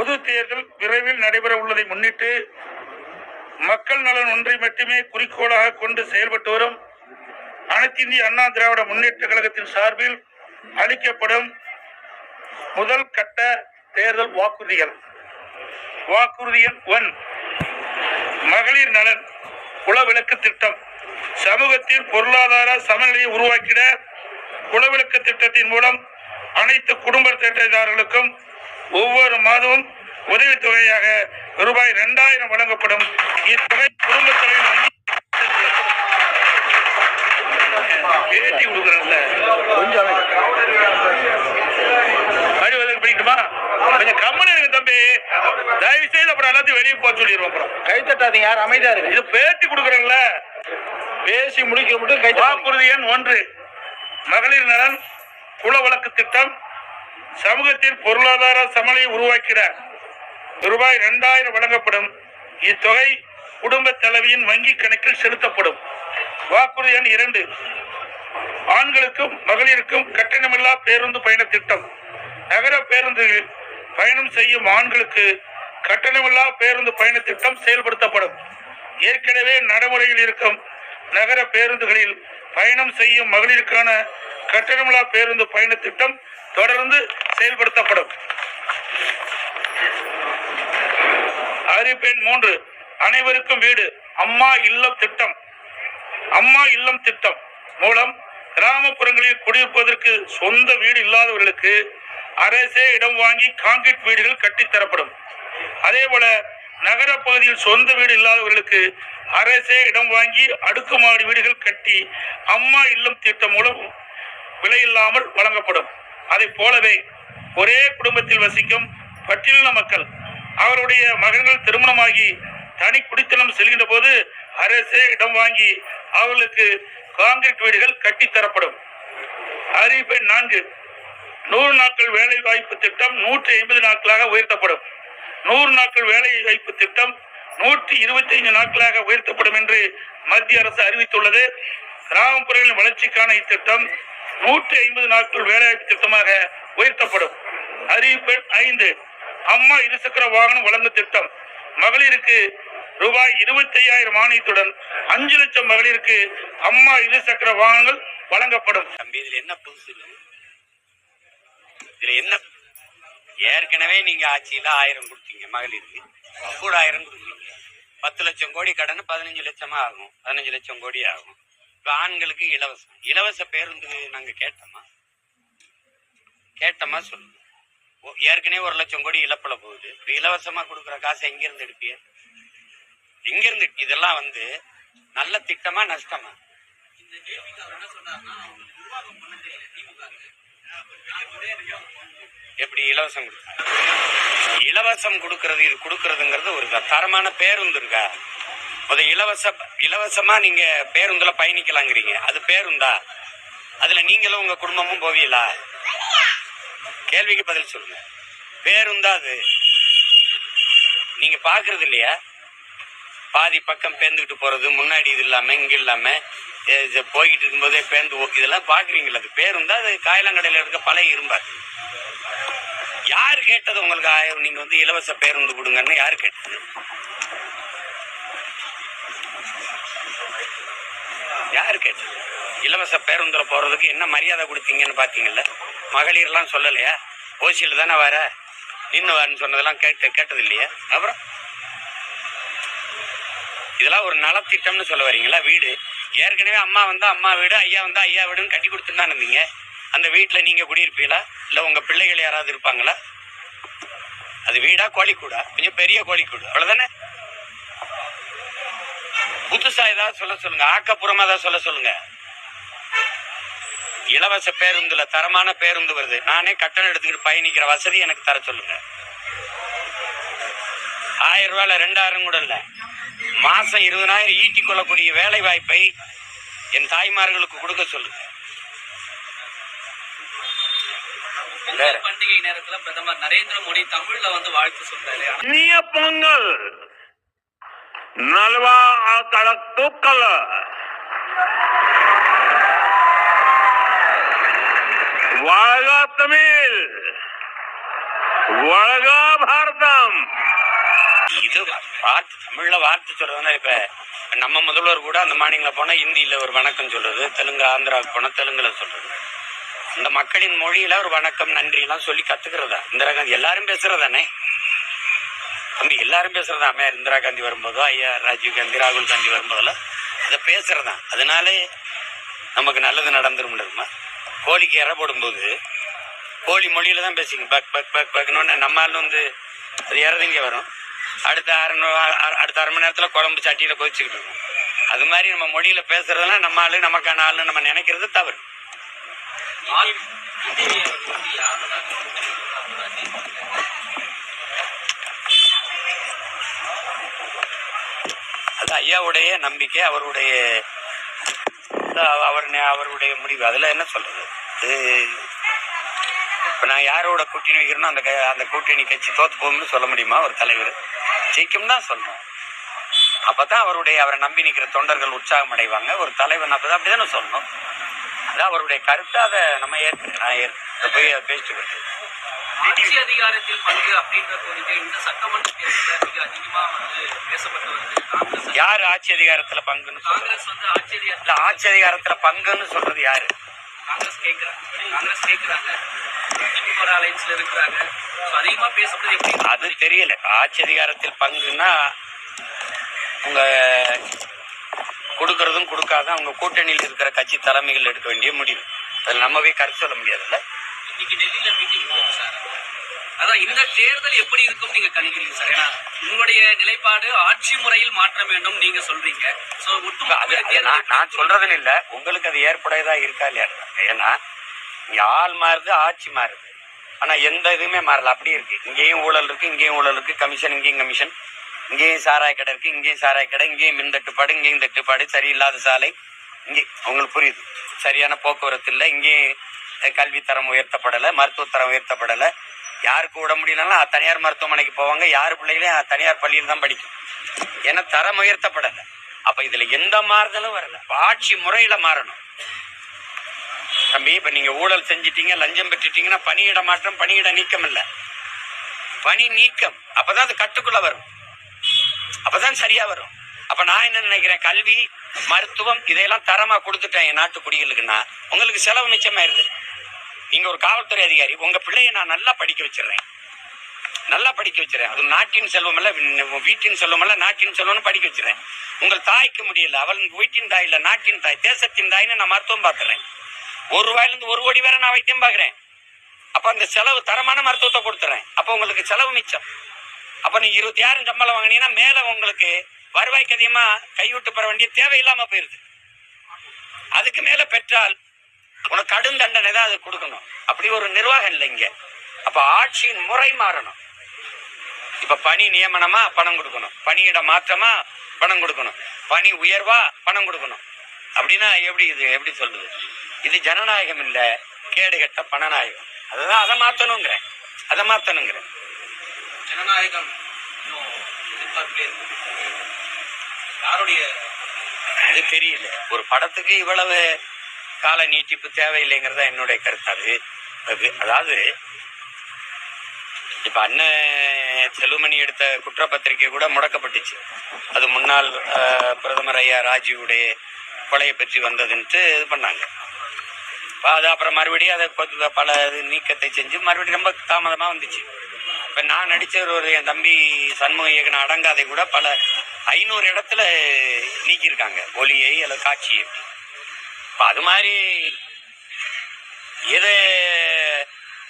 பொது தேர்தல் விரைவில் நடைபெற உள்ளதை முன்னிட்டு மக்கள் நலன் ஒன்றை மட்டுமே குறிக்கோளாக கொண்டு செயல்பட்டு வரும். அனைத்து இந்திய அண்ணா திராவிட முன்னேற்ற கழகத்தின் சார்பில் அளிக்கப்படும் முதல் கட்ட தேர்தல் வாக்குறுதிகள். வாக்குறுதி எண் ஒன் மகளிர் நலன் குலவிளக்கு திட்டம். சமூகத்தில் பொருளாதார சமநிலையை உருவாக்கிட குலவிளக்கு திட்டத்தின் மூலம் அனைத்து குடும்ப திட்டதாரர்களுக்கும் ஒவ்வொரு மாதமும் உதவித்தொகையாக ரூபாய் இரண்டாயிரம் வழங்கப்படும். இத்தொகை குடும்ப தலைவர் பேட்டி கொடுக்குறேன்ல மறுபடியும் படிக்கட்டுமா கொஞ்சம் கம்மனு இருக்கு தம்பி. தயவு செய்து அப்புறம் எல்லாத்தையும் வெளியே போக சொல்லிடுவோம் அப்புறம். கை தட்டாதீங்க யார் அமைதியா இருக்கு இது பேட்டி கொடுக்குறேன்ல பேசி முடிக்க மட்டும் கை. வாக்குறுதி எண் ஒன்று. மகளிர் நலன் குல வழக்கு திட்டம் சமூகத்தில் பொருளாதார சமநிலையை உருவாக்கிட ரூபாய் இரண்டாயிரம் வழங்கப்படும். இத்தொகை குடும்ப தலைவியின் வங்கி கணக்கில் செலுத்தப்படும். வாக்குறுதி எண் இரண்டு. ஆண்களுக்கும் மகளிருக்கும் கட்டணமில்லா பேருந்து பயண திட்டம். நகர பேருந்துகளில் பயணம் செய்யும் ஆண்களுக்கு கட்டணமில்லா பேருந்து பயண திட்டம் செயல்படுத்தப்படும். ஏற்கனவே நடைமுறையில் இருக்கும் நகர பேருந்துகளில் பயணம் செய்யும் மகளிருக்கான கட்டணமில்லா பேருந்து பயண திட்டம் தொடர்ந்து செயல்படுத்தப்படும். அறிவிப்பெண் மூன்று. அனைவருக்கும் வீடு. அம்மா இல்லம் திட்டம். அம்மா இல்லம் திட்டம் மூலம் கிராமப்புறங்களில் குடியிருப்பதற்கு சொந்த வீடு இல்லாதவர்களுக்கு அரசே இடம் வாங்கி கான்கிரீட் வீடுகள் கட்டித் தரப்படும் அதே போல நகர பகுதியில் சொந்த வீடு இல்லாதவர்களுக்கு அரசே இடம் வாங்கி அடுக்குமாடி வீடுகள் கட்டி அம்மா இல்லம் திட்டம் மூலம் விலையில்லாமல் வழங்கப்படும். அதை போலவே ஒரே குடும்பத்தில் வசிக்கும் பட்டியலின மக்கள் அவருடைய மகன்கள் திருமணமாகி தனி குடித்தனம் செல்கின்ற போது அரசே இடம் வாங்கி அவர்களுக்கு காங்கிரீட் வீடுகள் கட்டித்தரப்படும் தரப்படும். அறிவிப்பு நான்கு. நூறு நாட்கள் வேலை வாய்ப்பு திட்டம் நூற்றி ஐம்பது நாட்களாக உயர்த்தப்படும். நூறு நாட்கள் வேலை வாய்ப்பு திட்டம் நூற்றி இருபத்தி ஐந்து நாட்களாக உயர்த்தப்படும் என்று மத்திய அரசு அறிவித்துள்ளது. கிராமப்புறங்களின் வளர்ச்சிக்கான இத்திட்டம் நூற்றி ஐம்பது நாட்கள் வேலைவாய்ப்பு திட்டமாக உயர்த்தப்படும். அறிவிப்பு ஐந்து. அம்மா இருசக்கர வாகனம் வழங்கும் திட்டம். மகளிருக்கு ரூபாய் இருபத்தி ஐயாயிரம் மானியத்துடன் அஞ்சு லட்சம் மகளிருக்கு அம்மா இருசக்கர வாகனங்கள் வழங்கப்படும். தம்பி இதுல என்ன புதுசு இதுல என்ன? ஏற்கனவே நீங்க ஆட்சியில ஆயிரம் கொடுத்தீங்க மகளிருக்கு. கூட ஆயிரம் கொடுக்கீங்க பத்து லட்சம் கோடி கடன் பதினஞ்சு லட்சமா ஆகும். பதினஞ்சு லட்சம் கோடி ஆகும். இப்ப ஆண்களுக்கு இலவசம். இலவச பேருந்து நாங்க கேட்டோமா? கேட்டோமா சொல்லுங்க. ஏற்கனவே ஒரு லட்சம் கோடி இழப்புல போகுது. இப்ப இலவசமா கொடுக்குற காசை எங்க இருந்து எடுப்பீங்க? எங்க இருந்து இதெல்லாம் வந்து நல்ல திட்டமா நஷ்டமா? எப்படி இலவசம் கொடுத்தாங்க இலவசம் கொடுக்கறது இது கொடுக்கறதுங்கிறது ஒரு தரமான பேருந்து இருக்கா? அது இலவச இலவசமா நீங்க பேருந்துல பயணிக்கலாங்கிறீங்க. அது பேருந்தா? அதுல நீங்களும் உங்க குடும்பமும் போவீங்களா? கேள்விக்கு பதில் சொல்லுங்க. பேருந்தா அது? நீங்க பாக்குறது இல்லையா? பாதி பக்கம் பேந்துக்கிட்டு போறது முன்னாடி இது இல்லாம இங்க இல்லாம இது போய்கிட்டு இருக்கும்போதே பேருந்து இதெல்லாம் பாக்குறீங்களா அது பேருந்தா அது காயலாங்கடையில இருக்க பழைய இரும்பார் யார் கேட்டது உங்களுக்கு ஆயிரம்? நீங்க வந்து இலவச பேருந்து கொடுங்கன்னு யார் கேட்டது? யாரு கேட்டது இலவச பேருந்தில் போகிறதுக்கு என்ன மரியாதை கொடுத்தீங்கன்னு பார்த்தீங்கல்ல மகளிர்லாம் சொல்லலையா? ஓசியில் தானே வர? நின்று வரன்னு சொன்னதெல்லாம் கேட்டு கேட்டது இல்லையா அப்புறம்? இதெல்லாம் ஒரு நலத்திட்டம்னு சொல்ல வரீங்களா? வீடு. ஏற்கனவே அம்மா வந்தா அம்மா வீடு ஐயா வந்தா ஐயா வீடுன்னு கட்டி கொடுத்துட்டு தான் இருந்தீங்க. அந்த வீட்டில் நீங்கள் குடியிருப்பீங்களா? இல்லை உங்கள் பிள்ளைகள் யாராவது இருப்பாங்களா? அது வீடா கோழிக்கூடா? கொஞ்சம் பெரிய கோழிக்கூடு. அவ்வளோதானே புதுசா ஏதாவது சொல்ல சொல்லுங்க. ஆக்கப்பூர்வமா ஏதாவது சொல்ல சொல்லுங்க. இலவச பேருந்துல தரமான பேருந்து வருது. நானே கட்டணம் எடுத்துக்கிட்டு பயணிக்கிற வசதி எனக்கு தர சொல்லுங்க. ஆயிரம் ரூபாயில ரெண்டாயிரம் கூட இல்ல. மாசம் இருபதாயிரம் ஈட்டி கொள்ளக்கூடிய வேலை வாய்ப்பை என் தாய்மார்களுக்கு கொடுக்க சொல்லுங்க. பொங்கல் பண்டிகை நேரத்துல பிரதமர் நரேந்திர மோடி தமிழ்ல வந்து வாழ்த்து சொல்றாரு. இனிய நல்வா கடக் தூக்கல் வாழ்க தமிழ். வாழ்க பாரதம். வார்த்தை தமிழ்ல வார்த்தை சொல்றதுனா இப்ப நம்ம முதல்வர் கூட அந்த மாநிலங்கள போனா ஹிந்தியில ஒரு வணக்கம் சொல்றது தெலுங்கு ஆந்திராவுக்கு போனா தெலுங்குல சொல்றது. அந்த மக்களின் மொழியில ஒரு வணக்கம் நன்றி எல்லாம் சொல்லி கத்துக்கிறதா? இந்த ரகம் எல்லாரும் பேசுறதானே? தம்பி எல்லாரும் பேசுறதா? அம்மையார் இந்திரா காந்தி வரும்போதோ ஐயா ராஜீவ் காந்தி ராகுல் காந்தி வரும்போதெல்லாம் அதை பேசுறதா அதனாலே நமக்கு நல்லது நடந்துரும்மா கோழிக்கு இற போடும்போது கோழி மொழியில தான் பேசிங்க பக் பக் பக் பக்னு நம்ம ஆள் வந்து அது இறதுங்க வரும். அடுத்த அரை அடுத்த அரை மணி நேரத்தில் குழம்பு சட்டியில் கொதிச்சுக்கிட்டு இருக்கும். அது மாதிரி நம்ம மொழியில பேசுறதெல்லாம் நம்ம ஆளு நமக்கான ஆளுன்னு நம்ம நினைக்கிறது தவறு. ஐயாவுடைய நம்பிக்கை அவருடைய அவர் அவருடைய முடிவு. அதில் என்ன சொல்றது? இப்போ நான் யாரோட கூட்டணி வைக்கிறேனோ அந்த க- அந்த கூட்டணி கட்சி தோத்து போகும்னு சொல்ல முடியுமா ஒரு தலைவர்? ஜெயிக்கும் தான் சொல்லணும் அப்பதான் அவருடைய அவரை நம்பி நிற்கிற தொண்டர்கள் உற்சாகம் அடைவாங்க. ஒரு தலைவன் அப்போ தான் அப்படி தானே சொல்லணும். அதான் அவருடைய கருத்தை. அதை நம்ம ஏற்க நான் ஏற்க அதை போய் பேசிட்டு வருது ஆட்சி அதிகாரத்தில் பங்கு அப்படின்ற கோரிக்கை இந்த சட்டமன்ற தேர்தலில் மிக அதிகமா வந்து பேசப்பட்டு வருது காங்கிரஸ் யாரு ஆட்சி அதிகாரத்துல பங்குன்னு காங்கிரஸ் வந்து ஆட்சி அதிகாரத்தில் ஆட்சி அதிகாரத்துல பங்குன்னு சொல்றது யாரு? காங்கிரஸ் கேட்கிறாங்க காங்கிரஸ் கேட்கிறாங்க திமுக அலைன்ஸ்ல இருக்கிறாங்க. அதிகமா பேசப்படுது எப்படி? அது தெரியல. ஆட்சி அதிகாரத்தில் பங்குன்னா உங்க கொடுக்கறதும் கொடுக்காத அவங்க கூட்டணியில் இருக்கிற கட்சி தலைமைகள் எடுக்க வேண்டிய முடிவு. அதில் நம்ம போய் கருத்து சொல்ல முடியாதுல்ல? இன்னைக்கு டெல்லியில மீட்டிங் போகும் சார். அதான் இந்த தேர்தல் எப்படி இருக்கும் நீங்க கணிக்கிறீங்க சார். ஏன்னா உங்களுடைய நிலைப்பாடு ஆட்சி முறையில் மாற்ற வேண்டும் நீங்க சொல்றீங்க. நான் சொல்றதுன்னு இல்ல. உங்களுக்கு அது ஏற்புடையதா இருக்கா இல்லையா? ஏன்னா இங்க ஆள் மாறுது ஆட்சி மாறுது. ஆனா எந்த இதுவுமே மாறல. அப்படி இருக்கு. இங்கேயும் ஊழல் இருக்கு இங்கேயும் ஊழல் இருக்கு. கமிஷன் இங்கேயும் கமிஷன். இங்கேயும் சாராய கடை இருக்கு இங்கேயும் சாராய கடை இங்கேயும் மின் தட்டுப்பாடு இங்கேயும் தட்டுப்பாடு. சரியில்லாத சாலை. இங்கே உங்களுக்கு புரியுது. சரியான போக்குவரத்து இல்லை. இங்கேயும் கல்வி தரம் உயர்த்தப்படலை மருத்துவ தரம் உயர்த்தப்படலை. யாருக்கு விட முடியலன்னா தனியார் மருத்துவமனைக்கு போவாங்க. யார் பிள்ளைகளையும் தனியார் பள்ளியில் தான் படிக்கும். ஏன்னா தரம் உயர்த்தப்படலை. அப்ப இதுல எந்த மாறுதலும் வரல. ஆட்சி முறையில மாறணும். தம்பி இப்ப நீங்க ஊழல் செஞ்சிட்டீங்க லஞ்சம் பெற்றுட்டீங்கன்னா பணியிட மாற்றம் பணியிட நீக்கம் இல்ல. பணி நீக்கம். அப்பதான் அது கட்டுக்குள்ள வரும். அப்பதான் சரியா வரும். அப்ப நான் என்ன நினைக்கிறேன்? கல்வி மருத்துவம் இதையெல்லாம் தரமா கொடுத்துட்டேன் என் நாட்டு குடிகளுக்குன்னா உங்களுக்கு செலவு மிச்சமாயிருது. நீங்க ஒரு காவல்துறை அதிகாரி உங்க பிள்ளைய நான் நல்லா படிக்க வச்சிடுறேன். நல்லா படிக்க வச்சிடறேன். அது நாட்டின் செல்வம் அல்ல வீட்டின் செல்வம் அல்ல நாட்டின் செல்வம்னு படிக்க வச்சிடறேன். உங்கள் தாய்க்கு முடியல அவள் வீட்டின் தாய் இல்ல நாட்டின் தாய் தேசத்தின் தாய்னு நான் மருத்துவம் பார்க்கறேன் ஒரு ரூபாயில இருந்து ஒரு கோடி வரை நான் வைத்தியம் பாக்குறேன் அப்ப அந்த செலவு தரமான மருத்துவத்தை கொடுத்துறேன் அப்ப உங்களுக்கு செலவு மிச்சம். அப்ப நீ இருபத்தியாயிரம் சம்பளம் வாங்கினீங்கன்னா மேல உங்களுக்கு வருவாய்க்கு அதிகமா கைவிட்டு பெற வேண்டிய தேவையில்லாம போயிருது. அதுக்கு மேல பெற்றால் உனக்கு கடும் தண்டனை தான் அது கொடுக்கணும். அப்படி ஒரு நிர்வாகம் இல்லை இங்க. அப்ப ஆட்சியின் முறை மாறணும். இப்ப பணி நியமனமா பணம் கொடுக்கணும். பணியிட மாற்றமா பணம் கொடுக்கணும். பணி உயர்வா பணம் கொடுக்கணும். அப்படின்னா எப்படி இது? எப்படி சொல்றது இது ஜனநாயகம் இல்ல. கேடு கெட்ட பணநாயகம். அதுதான் அதை மாத்தணுங்கிறேன் அதை மாத்தணுங்கிறேன் ஜனநாயகம். யாருடைய அது தெரியல. ஒரு படத்துக்கு இவ்வளவு கால நீட்டிப்பு தேவையில்லைங்கிறதா என்னுடைய கருத்து. அது அது அதாவது இப்ப அண்ணன் செலுமணி எடுத்த குற்றப்பத்திரிகை கூட முடக்கப்பட்டுச்சு. அது முன்னாள் பிரதமர் ஐயா ராஜீவுடைய கொலையை பற்றி வந்ததுன்ட்டு இது பண்ணாங்க. அது அப்புறம் மறுபடியும் அதை பல நீக்கத்தை செஞ்சு மறுபடியும் ரொம்ப தாமதமா வந்துச்சு. இப்ப நான் நடிச்ச ஒரு என் தம்பி சண்முக இயக்குன அடங்காதை கூட பல ஐநூறு இடத்துல நீக்கியிருக்காங்க. ஒலியை அல்லது காட்சியை. அது மாதிரி எது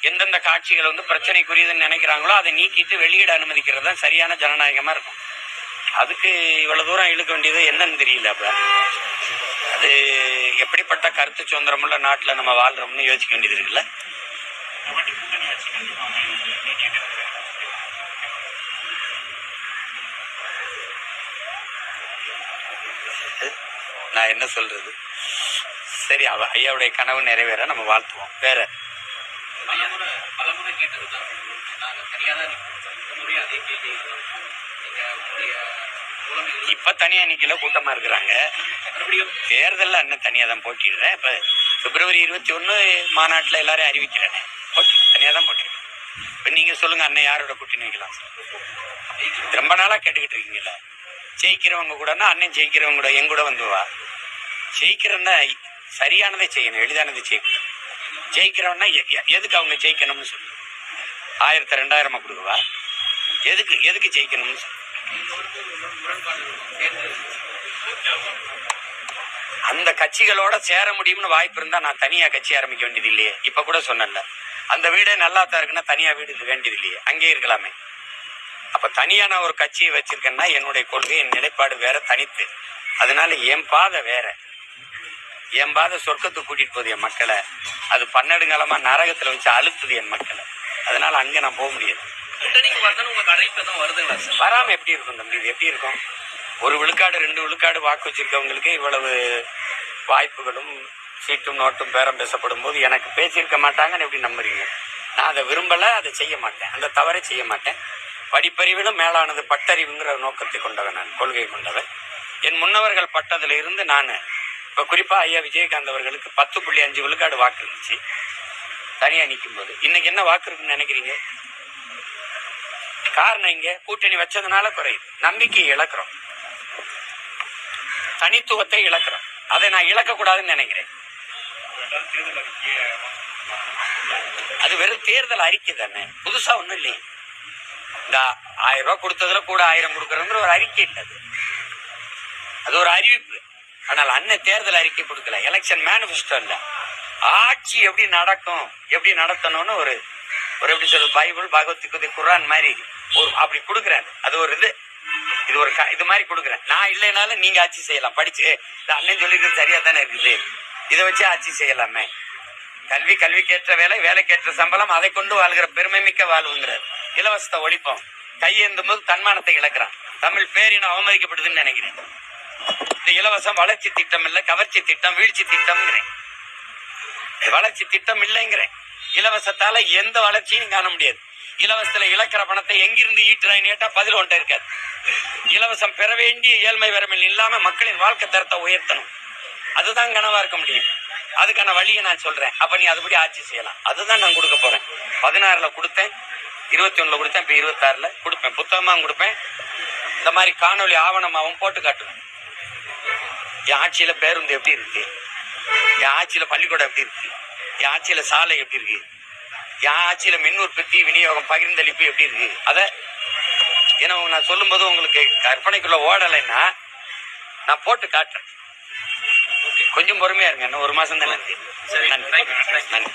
எந்தெந்த காட்சிகள் வந்து பிரச்சனைக்குரியதுன்னு நினைக்கிறாங்களோ அதை நீக்கிட்டு வெளியிட அனுமதிக்கிறது தான் சரியான ஜனநாயகமா இருக்கும். அதுக்கு இவ்வளவு தூரம் இழுக்க வேண்டியது என்னன்னு தெரியல அப்ப. அது எப்படிப்பட்ட கருத்து சுதந்திரமுள்ள நாட்டில் நம்ம வாழ்றோம்னு யோசிக்க வேண்டியது இருக்குல்ல? நான் என்ன சொல்றது? சரி அவ ஐயாவுடைய கனவு நிறைவேற நம்ம வாழ்த்துவோம். வேற? இப்ப தனியா நிக்கல கூட்டமா இருக்கிறாங்க. தேர்தல்ல அண்ணன் தனியா தான் போட்டிடுறேன். இப்ப பிப்ரவரி இருபத்தி ஒண்ணு மாநாட்டுல எல்லாரையும் அறிவிக்கிறேன். போட்டி தனியா தான் போட்டிடுறேன் இப்ப நீங்க சொல்லுங்க அண்ணன் யாரோட கூட்டணி வைக்கலாம்? ரொம்ப நாளா கேட்டுக்கிட்டு இருக்கீங்கல்ல. ஜெயிக்கிறவங்க கூடனா அண்ணன் ஜெயிக்கிறவங்க கூட என் கூட வந்து வா. ஜெயிக்கிறன்னா சரியானதை செய்யணும் எளிதானதை செய்யணும் ஜெயிக்கிறவன்னா எ- எதுக்கு அவங்க ஜெயிக்கணும்னு சொல்லு? ஆயிரத்தி ரெண்டாயிரமா கொடுக்குவா? எதுக்கு எதுக்கு ஜெயிக்கணும்னு சொல்லு? அந்த கட்சிகளோட சேர முடியும்னு வாய்ப்பு இருந்தா நான் தனியா கட்சி ஆரம்பிக்க வேண்டியது இல்லையே. இப்ப கூட சொன்னேன்ல. அந்த வீடே நல்லா தான் இருக்குன்னா தனியா வீடு வேண்டியது இல்லையே. அங்கே இருக்கலாமே. அப்ப தனியா நான் ஒரு கட்சியை வச்சிருக்கேன்னா என்னுடைய கொள்கை என் நிலைப்பாடு வேற தனித்து. அதனால என் பாதை வேற. என் பாதை சொர்க்கத்துக்கு கூட்டிட்டு போகுது என் மக்களை. அது பன்னெடுங்காலமா நரகத்துல வச்சு அழுத்துது என் மக்களை. அதனால அங்க நான் போக முடியாது. வராம எப்படி இருக்கும் தம்பி? இது எப்படி இருக்கும்? ஒரு விழுக்காடு ரெண்டு விழுக்காடு வாக்கு வச்சிருக்கவங்களுக்கு இவ்வளவு வாய்ப்புகளும் சீட்டும் நோட்டும் பேரம் பேசப்படும் போது எனக்கு பேசியிருக்க மாட்டாங்கன்னு எப்படி நம்புறீங்க? நான் அதை விரும்பல அதை செய்ய மாட்டேன். அந்த தவறை செய்ய மாட்டேன். படிப்பறிவிலும் மேலானது பட்டறிவுங்கிற நோக்கத்தை கொண்டவன் நான் கொள்கை கொண்டவன். என் முன்னவர்கள் பட்டதுல இருந்து நான் இப்ப குறிப்பா ஐயா விஜயகாந்த் அவர்களுக்கு பத்து புள்ளி அஞ்சு விழுக்காடு வாக்கு இருந்துச்சு. தனியா நிற்கும் போது இன்னைக்கு என்ன வாக்கு இருக்குன்னு நினைக்கிறீங்க? காரணம் இங்க கூட்டணி வச்சதுனால குறையுது. நம்பிக்கையை இழக்கிறோம். தனித்துவத்தை இழக்கிறோம். அதை நான் இழக்க கூடாதுன்னு நினைக்கிறேன். அது வெறும் தேர்தல் அறிக்கை தானே. புதுசா ஒண்ணும் இல்லையே. இந்த ஆயிரம் ரூபாய் கொடுத்ததுல கூட ஆயிரம் கொடுக்கறதுங்கிற ஒரு அறிக்கை இல்லை அது. அது ஒரு அறிவிப்பு. ஆனால் அண்ணன் தேர்தல் அறிக்கை கொடுக்கல. எலெக்ஷன் மேனிஃபெஸ்டோ இல்ல. ஆட்சி எப்படி நடக்கும் எப்படி நடத்தணும்னு ஒரு ஒரு எப்படி சொல்றது பைபிள் பகவத்கீதை குரான் மாதிரி ஒரு அப்படி கொடுக்குறாரு. அது ஒரு இது. இது ஒரு க- இது மாதிரி கொடுக்குறேன். நான் இல்லைனாலும் நீங்க ஆட்சி செய்யலாம். படிச்சு அண்ணன் சொல்லிக்கிறது சரியா தானே இருக்குது. இதை வச்சு ஆட்சி செய்யலாமே. கல்வி கல்விக்கேற்ற வேலை வேலைக்கேற்ற சம்பளம் அதை கொண்டு வாழ்கிற பெருமை மிக்க வாழ்வுங்கிறார். இலவசத்தை ஒழிப்போம். கையேந்தும் போது தன்மானத்தை இழக்கிறான். தமிழ் பேரினம் அவமதிக்கப்படுதுன்னு நினைக்கிறேன். இந்த இலவசம் வளர்ச்சி திட்டம் இல்ல கவர்ச்சி திட்டம் வீழ்ச்சி திட்டம்ங்கிறேன். வளர்ச்சி திட்டம் இல்லைங்கிறேன். இலவசத்தால எந்த வளர்ச்சியும் காண முடியாது. இலவசத்துல இழக்கிற பணத்தை எங்கிருந்து ஈட்டுறான்னு கேட்டா பதில் ஒன்றை இருக்காது. இலவசம் பெற வேண்டிய ஏழ்மை வரமில் இல்லாம மக்களின் வாழ்க்கை தரத்தை உயர்த்தணும். அதுதான் கனவா இருக்க முடியும். அதுக்கான வழியை நான் சொல்றேன். அப்ப நீ அதுபடி ஆட்சி செய்யலாம். அதுதான் நான் கொடுக்க போறேன். பதினாறுல கொடுத்தேன். இருபத்தி ஒண்ணுல கொடுத்தேன். இப்ப இருபத்தாறுல கொடுப்பேன். புத்தகமாவும் கொடுப்பேன். இந்த மாதிரி காணொளி ஆவணமாகவும் போட்டு காட்டுவேன். என் ஆட்சியில பேருந்து எப்படி இருக்கு? என் ஆட்சியில பள்ளிக்கூடம் எப்படி இருக்கு? என் ஆட்சியில சாலை எப்படி இருக்கு? என் ஆட்சியில மின் உற்பத்தி விநியோகம் பகிர்ந்தளிப்பு எப்படி இருக்கு? அத ஏன்னா நான் சொல்லும்போது உங்களுக்கு கற்பனைக்குள்ள ஓடலைன்னா நான் போட்டு காட்டுறேன். கொஞ்சம் பொறுமையா இருங்க. இன்னும் ஒரு மாசம் தான் நன்றி. சரி நன்றி நன்றி.